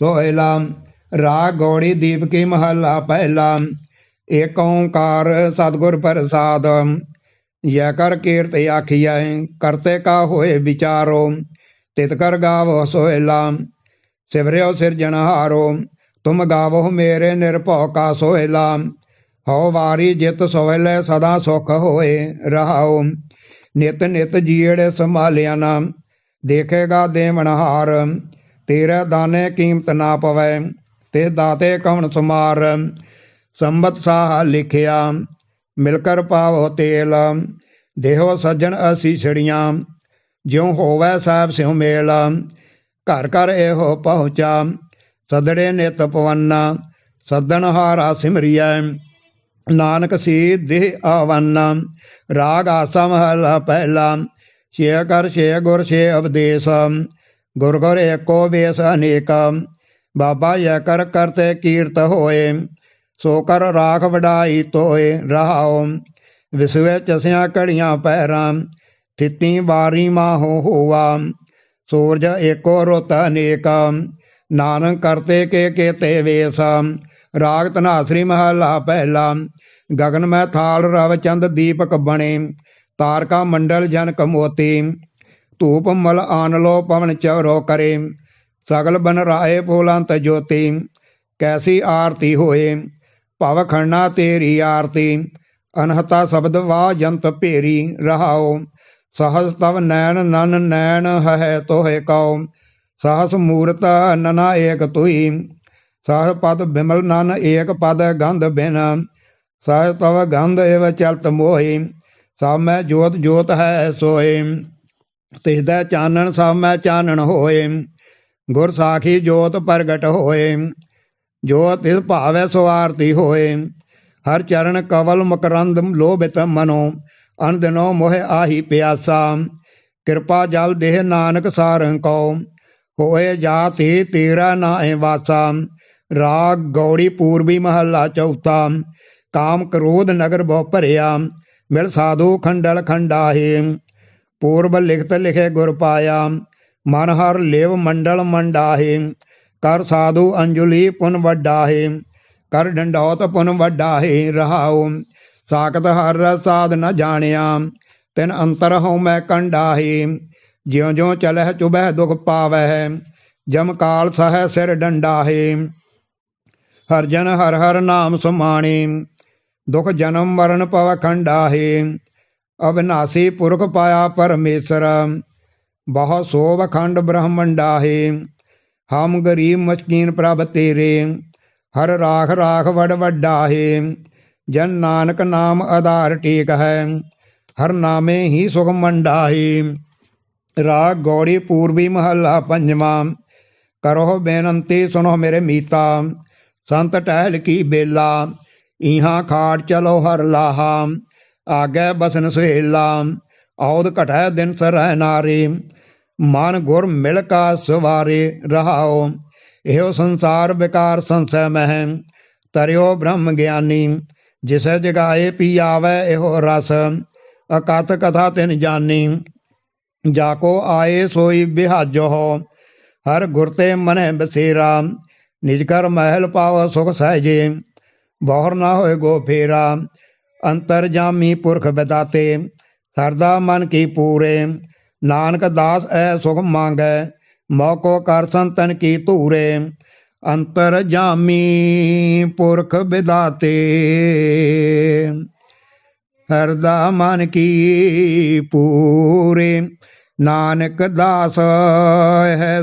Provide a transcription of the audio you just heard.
ਸੋਹਿਲਾ, ਰਾਗ ਗੌੜੀ ਦੀਪ ਕੀ ਮਹੱਲਾ ਪਹਿਲਾ। ਏਕ ਓੰਕਾਰ ਸਤਿਗੁਰ ਪ੍ਰਸਾਦ, ਯੈ ਕਰ ਕੀਰਤ ਆਖੀਐ ਕਰਤੇ ਕਾ ਹੋਏ ਵਿਚਾਰੋ, ਤਿਤ ਕਰ ਗਾਵੋ ਸੋਹਿਲਾ। ਸਿਵਰਿਓ ਸਿਰਜਣਹਾਰੋ ਤੁਮ ਗਾਵੋ ਮੇਰੇ ਨਿਰਭਉ ਕਾ ਸੋਹਿਲਾ। ਹਉ ਵਾਰੀ ਜਿਤ ਸੋਹਿਲੇ, ਸਦਾ ਸੁਖ ਹੋਏ ਰਹਾਓ। ਨਿਤ ਨਿਤ ਜੀੜੇ ਸੰਭਾਲਿਆ ਨਾ, ਦੇਖੇਗਾ ਦੇਵਨਹਾਰ ਤੇਰੇ ਦਾਨੇ ਕੀਮਤ ਨਾ ਪਵੇ, ਤੇ ਦਾਤੇ ਕੌਣ ਸੁਮਾਰ? ਸੰਬਤ ਸਾਹ ਲਿਖਿਆ ਮਿਲ ਕਰ ਪਾਵੋ ਤੇਲ, ਦੇਹੋ ਸੱਜਣ ਅਸੀਂ ਛੜੀਆਂ, ਜਿਉ ਹੋਵੈ ਸਾਹਿਬ ਸਿਉ ਮੇਲ, ਘਰ ਘਰ ਇਹੋ ਪਹੁੰਚਾ, ਸਦੜੇ ਨਿਤ ਪਵੰਨਾ, ਸੱਦਣ ਹਾਰਾ ਸਿਮਰਿਐ, ਨਾਨਕ ਸੀ ਦੇ ਆਵੰਨਾ, ਰਾਗ ਆਸਮ ਮਹਲਾ ਪਹਿਲਾ, ਛੇ ਕਰ ਛੇ ਗੁਰ ਛੇ ਉਪਦੇਸ਼ ਗੁਰ ਗੁਰ ਏਕੋ ਵੇਸ ਅਨੇਕ, ਬਾਬਾ ਯੈ ਕਰ ਕਰਤੇ ਕੀਰਤ ਹੋਏ, ਸੋ ਕਰ ਰਾਖ ਵਡਾਈ ਤੋਏ ਰਹਾਉ, ਵਿਸਵੇ ਚਸਿਆ ਘੜੀਆਂ ਪੈਰਾਂ, ਥਿੱਤੀ ਵਾਰੀ ਮਾਹੋ ਹੋਵਾ ਸੂਰਜ ਏਕੋ ਰੁੱਤ ਅਨੇਕ, ਨਾਨਕ ਕਰਤੇ ਕੇ ਕੇਤੇ ਵੇਸ ਰਾਗ ਧਨਾਸਰੀ ਮਹਲਾ ਪਹਿਲਾ, ਗਗਨ ਮੈਂ ਥਾਲ ਰਵ ਚੰਦ ਦੀਪਕ ਬਣੇ, ਤਾਰਕਾ ਮੰਡਲ ਜਨ ਮੋਤੀ ਧੂਪ ਮਲ ਆਨ ਲੋ ਪਵਨ ਚਵਰੋ ਕਰੇ। ਸਗਲ ਬਨ ਰਾਏ ਫੂਲੰਤ ਜੋਤੀ ਕੈਸੀ ਆਰਤੀ ਹੋਏ, ਭਵ ਖੰਡਾ ਤੇਰੀ ਆਰਤੀ। ਅਨਹਤਾ ਸ਼ਬਦ ਵਾ ਜੰਤ ਭੇਰੀ ਰਹਾਓ ਸਹਸ ਤਵ ਨੈਣ ਨਨ ਨੈਣ ਹੈ ਤੋਹਿ ਕਉ। ਸਹਸ ਮੂਰਤ ਨਨਾ ਏਕ ਤੁਈ ਸਹ ਪਦ ਬਿਮਲ ਨਨ ਏਕ ਪਦ ਗੰਧ ਬਿਨ। ਸਹ ਤਵ ਗੰਧ ਏਵ ਚਲਤ ਮੋਹੀ। ਸਭ ਮੈਂ ਜੋਤ ਜੋਤ ਹੈ ਸੋਏ ਤਿਸ ਚਾਨਣ ਸਭ ਮੈਂ ਚਾਨਣ ਹੋਏ। ਗੁਰ ਸਾਖੀ ਜੋਤ ਪ੍ਰਗਟ ਹੋਏ। ਜੋ ਤਿਸ ਭਾਵੈ ਸੋ ਆਰਤੀ ਹੋਏ। ਹਰ ਚਰਨ ਕਵਲ ਮਕਰੰਦ ਲੋਭਿਤ ਮਨੋ। ਅਨਦਿਨੋ ਮੋਹ ਆਹੀ ਪਿਆਸਾ। ਕਿਰਪਾ ਜਲ ਦੇਹ ਨਾਨਕ ਸਾਰੰ ਕਉ। ਹੋਏ ਜਾਤੀ ਤੇਰਾ ਨਾਏ ਵਾਸਾ। ਰਾਗ ਗੌੜੀ ਪੂਰਬੀ ਮਹੱਲਾ ਚੌਥਾ। ਕਾਮ ਕ੍ਰੋਧ ਨਗਰ ਬਹੁ ਭਰਿਆ। ਮਿਲ ਸਾਧੂ ਖੰਡਲ ਖੰਡਾਹੇ। ਪੂਰਬ ਲਿਖਤ ਲਿਖੇ ਗੁਰ ਪਾਇਆ, ਮਨ ਹਰ ਲੇਵ ਮੰਡਲ ਮੰਡਾਹੇ, ਕਰ ਸਾਧੂ ਅੰਜੁਲੀ ਪੁਨ ਵੱਡਾਹੇ, ਕਰ ਡੰਡੌਤ ਪੁਨ ਵੱਡਾਹੇ ਰਹਾਉ, ਸਾਖਤ ਹਰ ਰਸ ਸਾਧ ਨ ਜਾਣਿਆ, ਤਿਨ ਅੰਤਰ ਹਉ ਮੈਂ ਕੰਡਾਹੇ ਜਿਉ ਜਿਉ ਚਲਹਿ ਚੁਬਹਿ ਦੁਖ ਪਾਵਹਿ, ਜਮ ਕਾਲ ਸਹਿ ਸਿਰ ਡੰਡਾਹੇ, ਹਰ ਜਨ ਹਰ ਹਰ ਨਾਮ ਸੁਮਾਣੀ, ਦੁਖ ਜਨਮ ਮਰਨ ਪਵ ਖੰਡਾਹੇ ਅਬਿਨਾਸੀ ਪੁਰਖ ਪਾਇਆ ਪਰਮੇਸ਼ਰ। ਬਹੁ ਸੋਭ ਖੰਡ ਬ੍ਰਹਮੰਡਾਹੇ ਹਮ ਗਰੀਬ ਮਸਕੀਨ ਪ੍ਰਭ ਤੇਰੇ। ਹਰ ਰਾਖ ਰਾਖ ਵਡ ਵੱਡਾਹੇ ਜਨ ਨਾਨਕ ਨਾਮ ਆਧਾਰ ਟੇਕ ਹੈ। ਹਰ ਨਾਮੇ ਹੀ ਸੁਖ ਮੰਡਾਹੇ ਰਾਗ ਗੌੜੀ ਪੂਰਬੀ ਮਹੱਲਾ ਪੰਜਵਾਂ ਕਰੋ ਬੇਨੰਤੀ ਸੁਣੋ ਮੇਰੇ ਮੀਤਾ। ਸੰਤ ਟਹਿਲ ਕੀ ਬੇਲਾ ਇਹਾਂ ਖਾੜ ਚਲੋ ਹਰ ਲਾਹਾ। ਆਗੇ ਬਸਨ ਸੁਹੇਲਾ ਔਦ ਘਟੈ ਦਿਨ ਸਰੈ ਨਾਰੀ। ਮਨ ਗੁਰ ਮਿਲ ਕਾ ਸਵਾਰੇ ਰਹਾਓ ਇਹੋ ਸੰਸਾਰ ਵਿਕਾਰ ਸੰਸੈ ਮਹਿ। ਤਰਿਓ ਬ੍ਰਹਮ ਗਿਆਨੀ, ਜਿਸੈ ਜਗਾਏ ਪੀ ਆਵੈ ਇਹੋ ਰਸ। ਅਕਥ ਕਥਾ ਤਿਨ ਜਾਨੀ, ਜਾ ਕੋ ਆਏ ਸੋਈ ਬਿਹਾਜੋ। ਹਰ ਗੁਰ ਤੇ ਮਨੈ ਬਸੇਰਾ, ਨਿਜ ਕਰ ਮਹਿਲ ਪਾਵ ਸੁਖ ਸਹਜੇ। ਬਹੁਰ ਨਾ ਹੋਏ ਗੋ ਫੇਰਾ ਅੰਤਰ ਜਾਮੀ ਪੁਰਖ ਬਦਾਤੇ, ਸਰਦਾ ਮਨ ਕੀ ਪੂਰੇ, ਨਾਨਕ ਦਾਸ ਐ ਸੁਖ ਮੰਗੈ, ਮੌਕੋ ਕਰ ਸੰਤਨ ਕੀ ਧੂਰੇ। ਅੰਤਰ ਜਾਮੀ ਪੁਰਖ ਵਿਦਾਤੇ ਸਰਦਾ ਮਨ ਕੀ ਪੂਰੇ, ਨਾਨਕ ਦਾਸ ਹੈ